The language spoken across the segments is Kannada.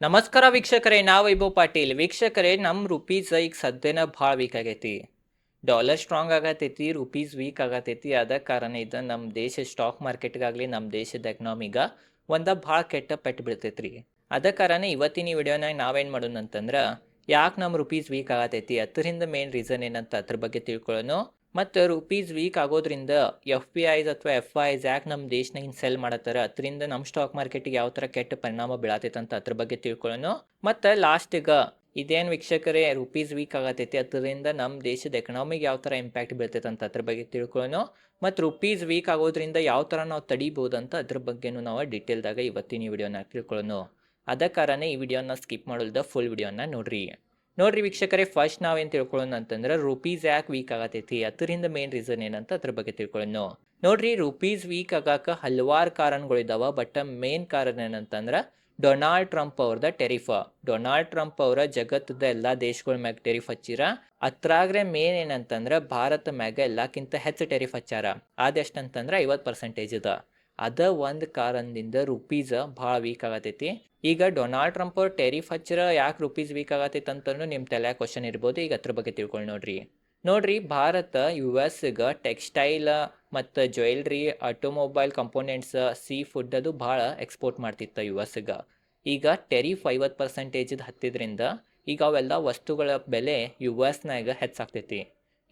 ನಮಸ್ಕಾರ ವೀಕ್ಷಕರೇ ನಾ ವೈಭವ್ ಪಾಟೀಲ್. ವೀಕ್ಷಕರೇ ನಮ್ಮ ರುಪೀಸ್ ಈಗ ಸದ್ಯನ ಭಾಳ ವೀಕ್ ಆಗೈತಿ. ಡಾಲರ್ ಸ್ಟ್ರಾಂಗ್ ಆಗತೈತಿ, ರುಪೀಸ್ ವೀಕ್ ಆಗತೈತಿ. ಅದ ಕಾರಣ ಇದು ನಮ್ಮ ದೇಶ ಸ್ಟಾಕ್ ಮಾರ್ಕೆಟ್ಗಾಗಲಿ ನಮ್ಮ ದೇಶದ ಎಕನಾಮಿಗ ಒಂದ ಭಾಳ ಕೆಟ್ಟ ಪೆಟ್ಟು ಬಿಡ್ತೈತ್ರಿ. ಅದ ಕಾರಣ ಇವತ್ತಿನ ವಿಡಿಯೋನಾಗ ನಾವೇನು ಮಾಡೋಣ ಅಂತಂದ್ರೆ ಯಾಕೆ ನಮ್ಮ ರುಪೀಸ್ ವೀಕ್ ಆಗತೈತಿ, ಅದರಿಂದ ಮೇನ್ ರೀಸನ್ ಏನಂತ ಅದ್ರ ಬಗ್ಗೆ ತಿಳ್ಕೊಳ್ಳೋಣ ಮತ್ತು ರುಪೀಸ್ ವೀಕ್ ಆಗೋದ್ರಿಂದ ಎಫ್ ಪಿ ಐಸ್ ಅಥವಾ ಎಫ್ ಐಸ್ ಯಾಕೆ ನಮ್ಮ ದೇಶನಾಗಿನ ಸೆಲ್ ಮಾಡತ್ತಾರ. ಅದರಿಂದ ನಮ್ಮ ಸ್ಟಾಕ್ ಮಾರ್ಕೆಟಿಗೆ ಯಾವ ಥರ ಕೆಟ್ಟ ಪರಿಣಾಮ ಬೀಳತೈತೆ ಅಂತ ಅದ್ರ ಬಗ್ಗೆ ತಿಳ್ಕೊಳ್ಳೋಣ. ಮತ್ತು ಲಾಸ್ಟಿಗೆ ಇದೇನು ವೀಕ್ಷಕರೇ ರುಪೀಸ್ ವೀಕ್ ಆಗತೈತಿ, ಅದರಿಂದ ನಮ್ಮ ದೇಶದ ಎಕನಾಮಿಗೆ ಯಾವ ಥರ ಇಂಪ್ಯಾಕ್ಟ್ ಬೀಳ್ತೈತೆ ಅಂತ ಅದ್ರ ಬಗ್ಗೆ ತಿಳ್ಕೊಳ್ಳೋಣ. ಮತ್ತು ರುಪೀಸ್ ವೀಕ್ ಆಗೋದ್ರಿಂದ ಯಾವ ಥರ ನಾವು ತಡಿಬೋದು ಅಂತ ಅದ್ರ ಬಗ್ಗೆನೂ ನಾವು ಡೀಟೇಲ್ದಾಗ ಇವತ್ತಿನ ಈ ವಿಡಿಯೋನ ತಿಳ್ಕೊಳ್ಳೋಣ. ಅದ ಕಾರಣ ಈ ವಿಡಿಯೋನ ಸ್ಕಿಪ್ ಮಾಡೋಲ್ದ ಫುಲ್ ವಿಡಿಯೋನ ನೋಡ್ರಿ. ನೋಡ್ರಿ ವೀಕ್ಷಕರೇ ಫಸ್ಟ್ ನಾವೇನು ತಿಳ್ಕೊಳ್ಳೋಣ ಅಂತಂದ್ರೆ ರುಪೀಸ್ ಯಾಕೆ ವೀಕ್ ಆಗತೈತಿ? ಅದರಿಂದ ಮೇನ್ ರೀಸನ್ ಏನಂತ ಅದ್ರ ಬಗ್ಗೆ ತಿಳ್ಕೊಳ್ಳೋಣ. ನೋಡ್ರಿ ರುಪೀಸ್ ವೀಕ್ ಆಗಾಕ ಹಲವಾರು ಕಾರಣಗಳಿದಾವ ಬಟ್ ಮೇನ್ ಕಾರಣ ಏನಂತಂದ್ರೆ ಡೊನಾಲ್ಡ್ ಟ್ರಂಪ್ ಅವ್ರದ ಟೆರಿಫ್ ಡೊನಾಲ್ಡ್ ಟ್ರಂಪ್ ಅವರ ಜಗತ್ತದ ಎಲ್ಲಾ ದೇಶಗಳ ಮ್ಯಾಗ ಟೆರಿಫ್ ಹಚ್ಚಿರ. ಅತ್ರಾಗ್ರೆ ಮೇನ್ ಏನಂತಂದ್ರೆ, ಭಾರತ ಮ್ಯಾಗ ಎಲ್ಲಕ್ಕಿಂತ ಹೆಚ್ಚು ಟೆರಿಫ್ ಹಚ್ಚಾರ. ಅದೆಷ್ಟಂತಂದ್ರೆ ಐವತ್ತು ಪರ್ಸೆಂಟೇಜ್ ಅದ. ಅದ ಒಂದು ಕಾರಣದಿಂದ ರುಪೀಸ್ ಭಾಳ ವೀಕ್ ಆಗತೈತಿ. ಈಗ ಡೊನಾಲ್ಡ್ ಟ್ರಂಪ್ ಅವ್ರ ಟೆರಿಫ್ ಹಚ್ಚಿರ ಯಾಕೆ ರುಪೀಸ್ ವೀಕ್ ಆಗತ್ತೈತೆ ಅಂತಲೂ ನಿಮ್ಮ ತಲೆ ಕ್ವಶನ್ ಇರ್ಬೋದು. ಈಗ ಅದ್ರ ಬಗ್ಗೆ ತಿಳ್ಕೊಳ್ಳಿ ನೋಡ್ರಿ. ನೋಡ್ರಿ, ಭಾರತ ಯು ಎಸ್ಗೆ ಟೆಕ್ಸ್ಟೈಲ್ ಮತ್ತು jewellery automobile components sea food ಅದು ಭಾಳ ಎಕ್ಸ್ಪೋರ್ಟ್ ಮಾಡ್ತಿತ್ತು ಯು ಎಸ್ಗೆ ಈಗ ಟೆರಿಫ್ ಐವತ್ತು ಪರ್ಸೆಂಟೇಜ್ ಹತ್ತಿದ್ರಿಂದ ಈಗ ಅವೆಲ್ಲ ವಸ್ತುಗಳ ಬೆಲೆ ಯು ಎಸ್ನಾಗ ಹೆಚ್ಚಾಗ್ತೈತಿ.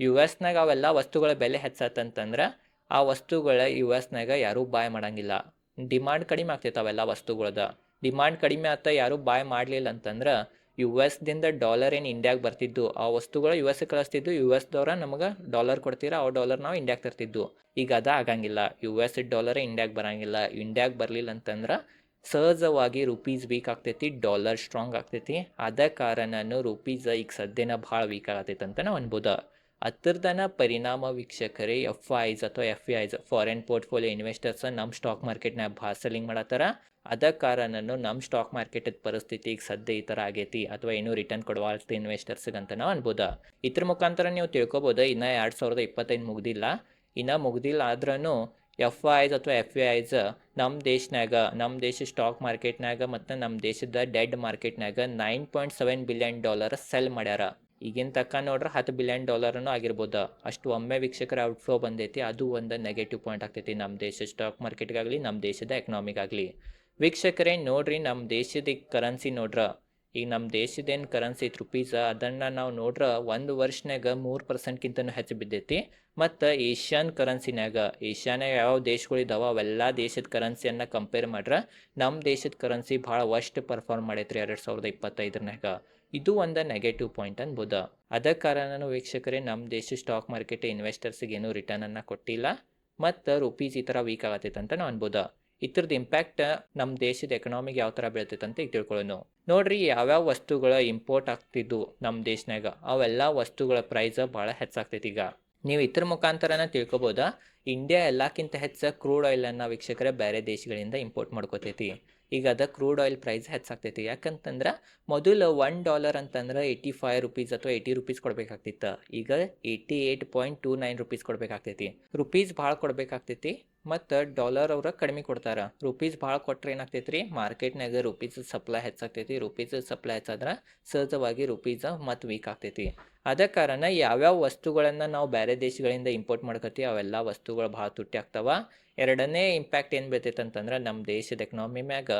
ಯು ಎಸ್ನಾಗ ಅವೆಲ್ಲ ವಸ್ತುಗಳ ಬೆಲೆ ಹೆಚ್ಚಾತಂತಂದ್ರೆ ಆ ವಸ್ತುಗಳ ಯು ಎಸ್ನಾಗ ಯಾರೂ ಬಾಯ್ ಮಾಡಂಗಿಲ್ಲ. ಡಿಮಾಂಡ್ ಕಡಿಮೆ ಆಗ್ತೈತೆ ಅವೆಲ್ಲ ವಸ್ತುಗಳದ. ಡಿಮಾಂಡ್ ಕಡಿಮೆ ಆತ ಯಾರೂ ಬಾಯ್ ಮಾಡಲಿಲ್ಲ ಅಂತಂದ್ರೆ ಯು ಎಸ್ದಿಂದ ಡಾಲರ್ ಏನು ಇಂಡಿಯಾಗೆ ಬರ್ತಿದ್ದು, ಆ ವಸ್ತುಗಳು ಯು ಎಸ್ ಕಳಿಸ್ತಿದ್ದು, ಯು ಎಸ್ದವ್ರ ನಮಗೆ ಡಾಲರ್ ಕೊಡ್ತೀರ, ಆ ಡಾಲರ್ ನಾವು ಇಂಡಿಯಾಗೆ ತರ್ತಿದ್ದು. ಈಗ ಅದ ಆಗಂಗಿಲ್ಲ. ಯು ಎಸ್ ಡಾಲರ್ ಇಂಡಿಯಾಗೆ ಬರಂಗಿಲ್ಲ. ಇಂಡಿಯಾಗೆ ಬರಲಿಲ್ಲ ಅಂತಂದ್ರೆ ಸಹಜವಾಗಿ ರುಪೀಸ್ ವೀಕ್ ಆಗ್ತೈತಿ, ಡಾಲರ್ ಸ್ಟ್ರಾಂಗ್ ಆಗ್ತೈತಿ. ಅದ ಕಾರಣನೂ ರುಪೀಸ್ ಈಗ ಸದ್ಯನ ಭಾಳ ವೀಕ್ ಆಗತೈತೆ ಅಂತ ನಾವು ಅನ್ಬೋದು. ಅದರದನ ಪರಿಣಾಮ ವೀಕ್ಷಕರೇ ಎಫ್ ಐಸ್ ಅಥವಾ F Is foreign portfolio investors ನಮ್ಮ ಸ್ಟಾಕ್ ಮಾರ್ಕೆಟ್ನ ಭಾಳ ಸೆಲ್ಲಿಂಗ್ ಮಾಡತ್ತಾರ. ಅದ ಕಾರಣನು ನಮ್ಮ ಸ್ಟಾಕ್ ಮಾರ್ಕೆಟ್ ಪರಿಸ್ಥಿತಿ ಈಗ ಸದ್ಯ ಈ ಥರ ಆಗೈತಿ ಅಥವಾ ಏನು ರಿಟರ್ನ್ ಕೊಡವಾಳ್ತ ಇನ್ವೆಸ್ಟರ್ಸ್ಗೆ ಅಂತ ನಾವು ಅನ್ಬೋದ. ಇದ್ರ ಮುಖಾಂತರ ನೀವು ತಿಳ್ಕೊಬೋದು, ಇನ್ನು ಎರಡು ಸಾವಿರದ ಇಪ್ಪತ್ತೈದು ಮುಗ್ದಿಲ್ಲ. ಇನ್ನು ಮುಗ್ದಿಲ್ಲ ಆದ್ರೂ ಎಫ್ ಐಸ್ ಅಥವಾ ಎಫ್ ಇ ಐಸ್ ನಮ್ಮ ದೇಶನಾಗ ನಮ್ಮ ದೇಶ ಸ್ಟಾಕ್ ಮಾರ್ಕೆಟ್ನಾಗ ಮತ್ತು ನಮ್ಮ ದೇಶದ ಡೆಡ್ ಮಾರ್ಕೆಟ್ನಾಗ nine point seven billion dollar sell ಮಾಡ್ಯಾರ. ಈಗಿನ ತಕ್ಕ ನೋಡ್ರೆ ಹತ್ತು ಬಿಲಿಯನ್ ಡಾಲರ್ನು ಆಗಿರ್ಬೋದು. ಅಷ್ಟು ಒಮ್ಮೆ ವೀಕ್ಷಕರ ಔಟ್ಫ್ಲೋ ಬಂದೈತಿ, ಅದು ಒಂದು ನೆಗೆಟಿವ್ ಪಾಯಿಂಟ್ ಆಗ್ತೈತಿ ನಮ್ಮ ದೇಶ ಸ್ಟಾಕ್ ಮಾರ್ಕೆಟ್ಗಾಗಲಿ ನಮ್ಮ ದೇಶದ ಎಕನಾಮಿಗಾಗಲಿ ವೀಕ್ಷಕರೇ, ನೋಡ್ರಿ ನಮ್ಮ ದೇಶದ ಕರೆನ್ಸಿ ನೋಡ್ರ. ಈಗ ನಮ್ಮ ದೇಶದೇನು ಕರೆನ್ಸಿ ಐತಿ ರುಪೀಸ ಅದನ್ನು ನಾವು ನೋಡ್ರ ಒಂದು ವರ್ಷನಾಗ ಮೂರು ಪರ್ಸೆಂಟ್ಗಿಂತನೂ ಹೆಚ್ಚು ಬಿದ್ದೈತಿ. ಮತ್ತು ಏಷ್ಯನ್ ಕರೆನ್ಸಿನಾಗ ಏಷ್ಯಾನಾಗ ಯಾವ ದೇಶಗಳಿದಾವೆ ಅವೆಲ್ಲ ದೇಶದ ಕರೆನ್ಸಿಯನ್ನು ಕಂಪೇರ್ ಮಾಡ್ರೆ ನಮ್ಮ ದೇಶದ ಕರೆನ್ಸಿ ಭಾಳ ವರ್ಸ್ಟ್ ಪರ್ಫಾರ್ಮ್ ಮಾಡೈತ್ರಿ ಎರಡು ಸಾವಿರದ ಇಪ್ಪತ್ತೈದರನಾಗ ಇದು ಒಂದು ನೆಗೆಟಿವ್ ಪಾಯಿಂಟ್ ಅನ್ಬೋದು. ಅದ ಕಾರಣನು ವೀಕ್ಷಕರೇ ನಮ್ಮ ದೇಶ ಸ್ಟಾಕ್ ಮಾರ್ಕೆಟ್ ಇನ್ವೆಸ್ಟರ್ಸಿಗೆ ಏನೂ ರಿಟರ್ನನ್ನು ಕೊಟ್ಟಿಲ್ಲ. ಮತ್ತು ರುಪೀಸ್ ಈ ಥರ ವೀಕ್ ಆಗತ್ತೈತೆ ಅಂತ ನಾವು ಅನ್ಬೋದ. ಇದ್ರದ್ದು ಇಂಪ್ಯಾಕ್ಟ್ ನಮ್ಮ ದೇಶದ ಎಕನಾಮಿಗೆ ಯಾವ ಥರ ಬೀಳ್ತೈತೆ ಅಂತ ಈಗ ತಿಳ್ಕೊಳ್ಳೋಣ ನೋಡ್ರಿ, ಯಾವ್ಯಾವ ವಸ್ತುಗಳ ಇಂಪೋರ್ಟ್ ಆಗ್ತಿದ್ದು ನಮ್ಮ ದೇಶನಾಗ ಅವೆಲ್ಲ ವಸ್ತುಗಳ ಪ್ರೈಸ್ ಭಾಳ ಹೆಚ್ಚಾಗ್ತೈತಿ ಈಗ. ನೀವು ಇದ್ರ ಮುಖಾಂತರನ ತಿಳ್ಕೊಬೋದ? ಇಂಡಿಯಾ ಎಲ್ಲಕ್ಕಿಂತ ಹೆಚ್ಚು ಕ್ರೂಡ್ ಆಯಿಲನ್ನು ವೀಕ್ಷಕರೇ ಬೇರೆ ದೇಶಗಳಿಂದ ಇಂಪೋರ್ಟ್ ಮಾಡ್ಕೋತೈತಿ. ಈಗ ಅದ ಕ್ರೂಡ್ ಆಯಿಲ್ ಪ್ರೈಸ್ ಹೆಚ್ಚಾಗ್ತೈತಿ. ಯಾಕಂತಂದ್ರೆ ಮೊದಲು ಒನ್ ಡಾಲರ್ ಅಂತಂದ್ರೆ ಏಯ್ಟಿ ಫೈವ್ ರುಪೀಸ್ ಅಥವಾ ಏಯ್ಟಿ ರುಪೀಸ್ ಕೊಡಬೇಕಾಗ್ತಿತ್ತು. ಈಗ eighty eight point two nine rupees ಕೊಡಬೇಕಾಗ್ತೈತಿ. Rupees ಭಾಳ ಕೊಡಬೇಕಾಗ್ತೈತಿ. ಮತ್ತು ಡಾಲರ್ ಅವ್ರ ಕಡಿಮೆ ಕೊಡ್ತಾರೆ. ರುಪೀಸ್ ಭಾಳ ಕೊಟ್ಟರೆ ಏನಾಗ್ತೈತಿ ರೀ ಮಾರ್ಕೆಟ್ನಾಗ ರುಪೀಸ್ ಸಪ್ಲೈ ಹೆಚ್ಚಾಗ್ತೈತಿ. ರುಪೀಸ್ ಸಪ್ಲೈ ಹೆಚ್ಚಾದ್ರೆ ಸಹಜವಾಗಿ ರುಪೀಸ್ ಮತ್ತು ವೀಕ್ ಆಗ್ತೈತಿ. ಅದ ಕಾರಣ ಯಾವ್ಯಾವ ವಸ್ತುಗಳನ್ನು ನಾವು ಬೇರೆ ದೇಶಗಳಿಂದ ಇಂಪೋರ್ಟ್ ಮಾಡ್ಕತ್ತೀವಿ, ಅವೆಲ್ಲ ವಸ್ತುಗಳು ಭಾಳ ತುಟ್ಟಿ ಆಗ್ತಾವ. ಎರಡನೇ ಇಂಪ್ಯಾಕ್ಟ್ ಏನು ಬೀಳ್ತೈತೆ ಅಂತಂದ್ರೆ ನಮ್ಮ ದೇಶದ ಎಕನಾಮಿ ಮ್ಯಾಗ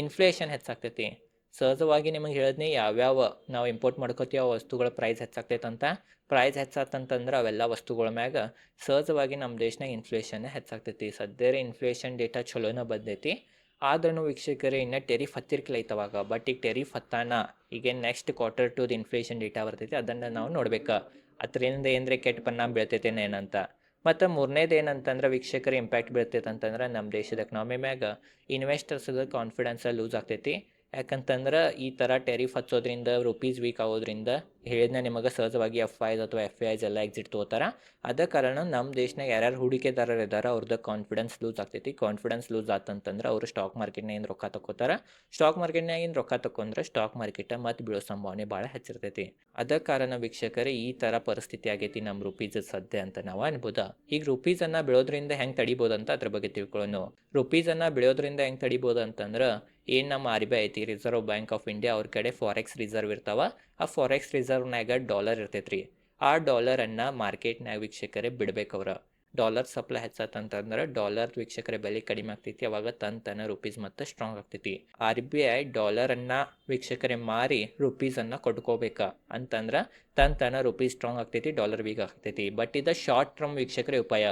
ಇನ್ಫ್ಲೇಷನ್ ಹೆಚ್ಚಾಗ್ತೈತಿ. ಸಹಜವಾಗಿ ನಿಮಗೆ ಹೇಳಿದ್ನಿ, ಯಾವ್ಯಾವ ನಾವು ಇಂಪೋರ್ಟ್ ಮಾಡ್ಕೋತೀವಿ ಆ ವಸ್ತುಗಳ ಪ್ರೈಸ್ ಹೆಚ್ಚಾಗ್ತೈತೆ ಅಂತ ಪ್ರೈಸ್ ಹೆಚ್ಚಾತಂತಂದ್ರೆ ಅವೆಲ್ಲ ವಸ್ತುಗಳ ಮ್ಯಾಗ ಸಹಜವಾಗಿ ನಮ್ಮ ದೇಶನಾಗ ಇನ್ಫ್ಲೇಷನ್ ಹೆಚ್ಚಾಗ್ತೈತಿ. ಸದ್ಯರ ಇನ್ಫ್ಲೇಷನ್ ಡೇಟಾ ಚಲೋನ ಬಂದೈತಿ. ಆದ್ರೂ ವೀಕ್ಷಕರೇ, ಇನ್ನು ಟೆರಿಫ್ ಹತ್ತಿರಕ್ಕೆ ಐತವಾಗ ಬಟ್ ಈಗ ಟೆರಿಫ್ ಹತ್ತಾನ, ಈಗ ನೆಕ್ಸ್ಟ್ ಕ್ವಾರ್ಟರ್ ಟುದು ಇನ್ಫ್ಲೇಷನ್ ಡೇಟಾ ಬರ್ತೈತಿ, ಅದನ್ನು ನಾವು ನೋಡ್ಬೇಕು. ಅದರಿಂದ ಏನಂದ್ರೆ ಕೆಟ್ಟ ಪರಿಣಾಮ ಬೀಳ್ತೈತೆ ಏನಂತ. ಮತ್ತು ಮೂರನೇದು ಏನಂತಂದ್ರೆ ವೀಕ್ಷಕರ ಇಂಪ್ಯಾಕ್ಟ್ ಬೀಳ್ತೈತೆ ಅಂತಂದ್ರೆ ನಮ್ಮ ದೇಶದ ಎಕನಾಮಿ ಮ್ಯಾಗ ಇನ್ವೆಸ್ಟರ್ಸ್ಗೆ ಕಾನ್ಫಿಡೆನ್ಸ್ ಲೂಸ್ ಆಗ್ತೈತಿ. ಯಾಕಂತಂದ್ರೆ ಈ ಥರ ಟೆರಿಫ್ ಹಚ್ಚೋದ್ರಿಂದ ರುಪೀಸ್ ವೀಕ್ ಆಗೋದ್ರಿಂದ ಹೇಳಿದ್ನ ನಿಮಗೆ ಸಹಜವಾಗಿ ಎಫ್ ಐಸ್ ಅಥವಾ ಎಫ್ ಐಸ್ ಎಲ್ಲ ಎಕ್ಸಿಟ್ ತೊಗೋತಾರ. ಅದ ಕಾರಣ ನಮ್ಮ ದೇಶನಾಗ ಯಾರ್ಯಾರು ಹೂಡಿಕೆದಾರರು ಇದ್ದಾರೆ ಅವ್ರದ್ದು ಕಾನ್ಫಿಡೆನ್ಸ್ ಲೂಸ್ ಆಗ್ತೈತಿ. ಕಾನ್ಫಿಡೆನ್ಸ್ ಲೂಸ್ ಆತಂತಂದ್ರೆ ಅವರು ಸ್ಟಾಕ್ ಮಾರ್ಕೆಟ್ನಾಗಿಂದ ರೊಕ್ಕ ತಗೋತಾರ ಸ್ಟಾಕ್ ಮಾರ್ಕೆಟ್ನಾಗಿಂದ ರೊಕ್ಕ ತಗೊಂಡ್ರೆ ಸ್ಟಾಕ್ ಮಾರ್ಕೆಟ್ ಮತ್ತು ಬೀಳೋ ಸಂಭಾವನೆ ಭಾಳ ಹೆಚ್ಚಿರ್ತೈತಿ. ಅದ ಕಾರಣ ವೀಕ್ಷಕರೇ ಈ ಥರ ಪರಿಸ್ಥಿತಿ ಆಗೈತಿ ನಮ್ಮ ರುಪೀಸ್ ಸದ್ಯ ಅಂತ ನಾವು ಅನ್ಬೋದು. ಈಗ ರುಪೀಸನ್ನು ಬೆಳೋದ್ರಿಂದ ಹೆಂಗೆ ತಡಿಬೋದು ಅಂತ ಅದ್ರ ಬಗ್ಗೆ ತಿಳ್ಕೊಳ್ಳೋಣ ರುಪೀಸನ್ನು ಬೆಳೆಯೋದ್ರಿಂದ ಹೆಂಗೆ ತಡಿಬೋದು ಅಂತಂದ್ರೆ ಏನು ನಮ್ಮ ಆರ್ ಬಿ ಐ ಐತಿ ರಿಸರ್ವ್ ಬ್ಯಾಂಕ್ ಆಫ್ ಇಂಡಿಯಾ ಅವ್ರ ಕಡೆ ಫಾರೆಕ್ಸ್ ರಿಸರ್ವ್ ಇರ್ತಾವ, ಆ ಫಾರೆಕ್ಸ್ ರಿಸರ್ವ್ನಾಗ ಡಾಲರ್ ಇರ್ತೈತೆ ರೀ ಆ ಡಾಲರನ್ನು ಮಾರ್ಕೆಟ್ನಾಗ ವೀಕ್ಷಕರೇ ಬಿಡ್ಬೇಕು ಅವ್ರ. ಡಾಲರ್ ಸಪ್ಲೈ ಹೆಚ್ಚತ್ತಂತಂದ್ರೆ ಡಾಲರ್ ವೀಕ್ಷಕರ ಬೆಲೆ ಕಡಿಮೆ ಆಗ್ತೈತಿ, ಅವಾಗ ತನ್ ರುಪೀಸ್ ಮತ್ತೆ ಸ್ಟ್ರಾಂಗ್ ಆಗ್ತೈತಿ. ಆರ್ ಬಿ ಐ ಡಾಲರನ್ನ ವೀಕ್ಷಕರೇ ಮಾರಿ ರುಪೀಸನ್ನು ಕೊಟ್ಕೋಬೇಕ ಅಂತಂದ್ರ ತನ್ ತನ ರುಪೀಸ್ ಸ್ಟ್ರಾಂಗ್ ಆಗ್ತೈತಿ, ಡಾಲರ್ ವೀಕ್ ಆಗ್ತೈತಿ. ಬಟ್ ಇದು ಶಾರ್ಟ್ ಟರ್ಮ್ ವೀಕ್ಷಕರೇ ಉಪಾಯ.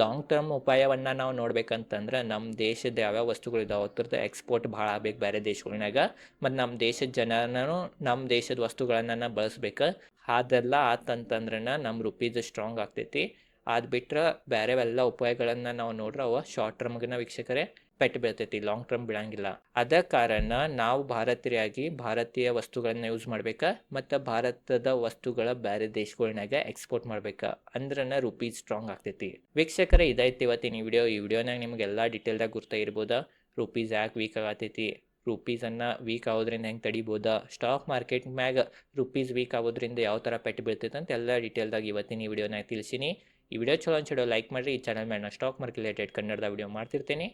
ಲಾಂಗ್ ಟರ್ಮ್ ಉಪಾಯವನ್ನು ನಾವು ನೋಡ್ಬೇಕಂತಂದ್ರೆ ನಮ್ಮ ದೇಶದ ಯಾವ್ಯಾವ ವಸ್ತುಗಳು ಇದಾವೆ, ಅದ್ರದ್ದು ಎಕ್ಸ್ಪೋರ್ಟ್ ಭಾಳ ಆಗ್ಬೇಕು ಬೇರೆ ದೇಶಗಳಿನಾಗ ಮತ್ತು ನಮ್ಮ ದೇಶದ ಜನನೂ ನಮ್ಮ ದೇಶದ ವಸ್ತುಗಳನ್ನು ಬಳಸ್ಬೇಕು. ಅದೆಲ್ಲ ಆತಂತಂದ್ರೆ ನಮ್ಮ ರುಪೀಸ್ ಸ್ಟ್ರಾಂಗ್ ಆಗ್ತೈತಿ. ಅದು ಬಿಟ್ರೆ ಬೇರೆವೆಲ್ಲ ಉಪಾಯಗಳನ್ನು ನಾವು ನೋಡ್ರೆ ಅವ ಶಾರ್ಟ್ ಟರ್ಮ್ಗಿನ ವೀಕ್ಷಕರೇ ಪೆಟ್ಟು ಬೀಳ್ತೈತಿ ಲಾಂಗ್ ಟರ್ಮ್ ಬೀಳಂಗಿಲ್ಲ. ಅದ ಕಾರಣ ನಾವು ಭಾರತೀಯರಾಗಿ ಭಾರತೀಯ ವಸ್ತುಗಳನ್ನ ಯೂಸ್ ಮಾಡ್ಬೇಕಾ ಮತ್ತು ಭಾರತದ ವಸ್ತುಗಳ ಬೇರೆ ದೇಶಗಳನ್ನಾಗ ಎಕ್ಸ್ಪೋರ್ಟ್ ಮಾಡ್ಬೇಕಾ ಅಂದ್ರನ ರುಪೀಸ್ ಸ್ಟ್ರಾಂಗ್ ಆಗ್ತೈತಿ. ವೀಕ್ಷಕರೇ ಇದೈತಿ ಇವತ್ತಿನ ಈ ವಿಡಿಯೋ ಈ ವಿಡಿಯೋನಾಗ ನಿಮಗೆಲ್ಲ ಡೀಟೇಲ್ದಾಗ ಗುರ್ತಾ ಇರ್ಬೋದಾ. ರುಪೀಸ್ ಯಾಕೆ ವೀಕ್ ಆಗತೈತಿ? ರುಪೀಸನ್ನು ವೀಕ್ ಆಗೋದ್ರಿಂದ ಹೆಂಗೆ ತಡಿಬೋದಾ? ಸ್ಟಾಕ್ ಮಾರ್ಕೆಟ್ ಮ್ಯಾಗ ರುಪೀಸ್ ವೀಕ್ ಆಗೋದ್ರಿಂದ ಯಾವ ಥರ ಪೆಟ್ಟು ಬೀಳ್ತೈತೆ ಅಂತ ಎಲ್ಲ ಡೀಟೇಲ್ದಾಗ ಇವತ್ತಿನ ಈ ವಿಡಿಯೋನಾಗ ತಿಳಿಸೀನಿ. ಈ ವಿಡಿಯೋ ಚಲೋ ಅನ್ಸಿಡೋ ಲೈಕ್ ಮಾಡಿರಿ. ಈ ಚಾನಲ್ ಮೇಲೆ ನಾನು ಸ್ಟಾಕ್ ಮಾರ್ಕೆಟ್ ರಿಲೇಟೆಡ್ ಕನ್ನಡದ ವಿಡಿಯೋ ಮಾಡ್ತಿರ್ತೀನಿ.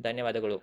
ಧನ್ಯವಾದಗಳು.